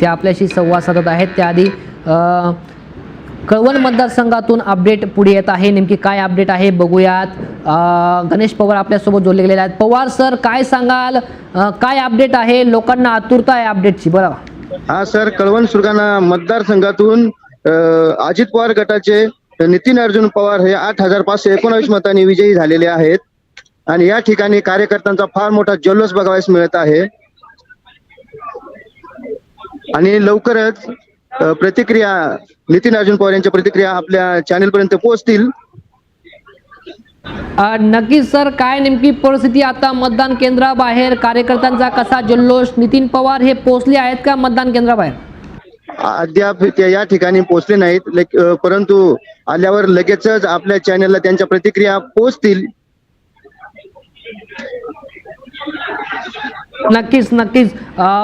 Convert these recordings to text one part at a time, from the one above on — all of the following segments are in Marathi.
ते आपल्याशी संवाद साधत आहेत. त्याआधी कळवण मतदारसंघातून अपडेट पुढे येत आहे. नेमकी काय अपडेट आहे बघूयात. गणेश पवार आपल्यासोबत जोडले गेलेले आहेत. पवार सर काय सांगाल? काय अपडेट आहे? लोकांना आतुरता आहे अपडेटची. बरं हा सर कळवण सुरगाणा मतदारसंघातून अजित पवार गटाचे नितीन अर्जुन पवार हे आठ हजार पाचशे एकोणावीस मतांनी विजयी झालेले आहेत. आणि या ठिकाणी कार्यकर्त्यांचा फार मोठा जल्लोष बघावयास मिळत आहे. आणि लवकरच प्रतिक्रिया नितीन अर्जुन पवार यांच्या प्रतिक्रिया आपल्या चॅनेल पर्यंत पोहोचतील. नक्कीच सर काय नेमकी परिस्थिती आता मतदान केंद्राबाहेर? कार्यकर्त्यांचा कसा जल्लोष? नितीन पवार हे पोहोचले आहेत का मतदान केंद्राबाहेर? अद्याप ते या ठिकाणी पोहोचले नाहीत परंतु आल्यावर लगेचच आपल्या चॅनेलला त्यांच्या प्रतिक्रिया पोहोचतील. नक्कीच नक्कीच.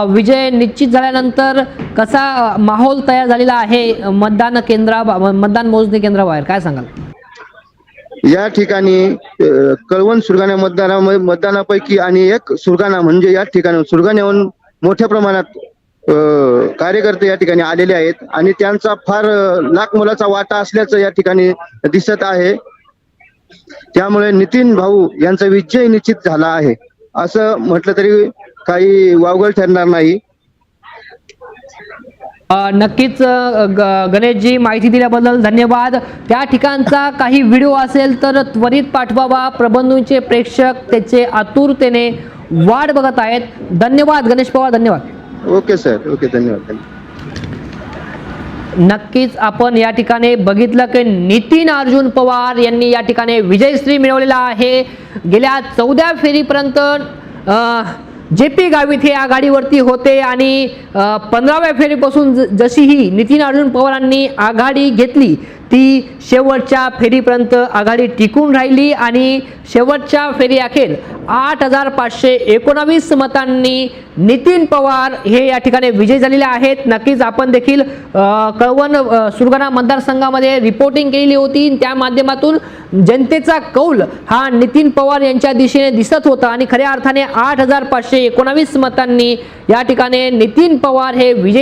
विजय निश्चित झाल्यानंतर कसा माहोल तयार झालेला आहे मतदान केंद्रा मतदान मोजणी केंद्राबाहेर? काय सांगाल? या ठिकाणी कळवण सुरगाणा मतदाना मतदानापैकी आणि एक सुरगाणा म्हणजे या ठिकाणी सुरगाण्याहून मोठ्या प्रमाणात कार्यकर्ते या ठिकाणी आलेले आहेत आणि त्यांचा फार लाख मुलाचा वाटा असल्याचं या ठिकाणी दिसत आहे. त्यामुळे नितीन भाऊ यांचा विजय निश्चित झाला आहे. असं म्हटलं तरी काही वावगळ ठरणार नाही. नक्कीच गणेशजी माहिती दिल्याबद्दल धन्यवाद. त्या ठिकाणचा काही व्हिडिओ असेल तर त्वरित पाठवावा. प्रबंधूंचे प्रेक्षक त्याचे आतुरतेने वाट बघत आहेत. धन्यवाद गणेश पवार धन्यवाद. Okay sir. ओके धन्यवाद. नक्कीच आपण या ठिकाणी बघितलं की नितीन अर्जुन पवार यांनी या ठिकाणी विजयश्री मिळवलेला आहे. गेल्या चौदा फेरीपर्यंत जे पी गावित हे आघाडीवरती होते आणि पंधराव्या फेरीपासून ज- जशी ही नितीन अर्जुन पवारांनी आघाडी घेतली ती शेवटच्या फेरीपर्यंत आघाडी टिकून राहिली आणि शेवटच्या फेरी अखेर आठ हजार पाचशे एकोणावीस मतांनी नितीन पवार हे या ठिकाणी विजयी झालेले आहेत. नक्कीच आपण देखील कळवण अ, सुरगाणा मतदारसंघामध्ये रिपोर्टिंग केलेली होती. त्या माध्यमातून जनतेचा कौल हा नितीन पवार यांच्या दिशेने दिसत होता आणि खऱ्या अर्थाने आठ हजार पाचशे एकोणावीस मतांनी या ठिकाणी नितीन पवार हे विजय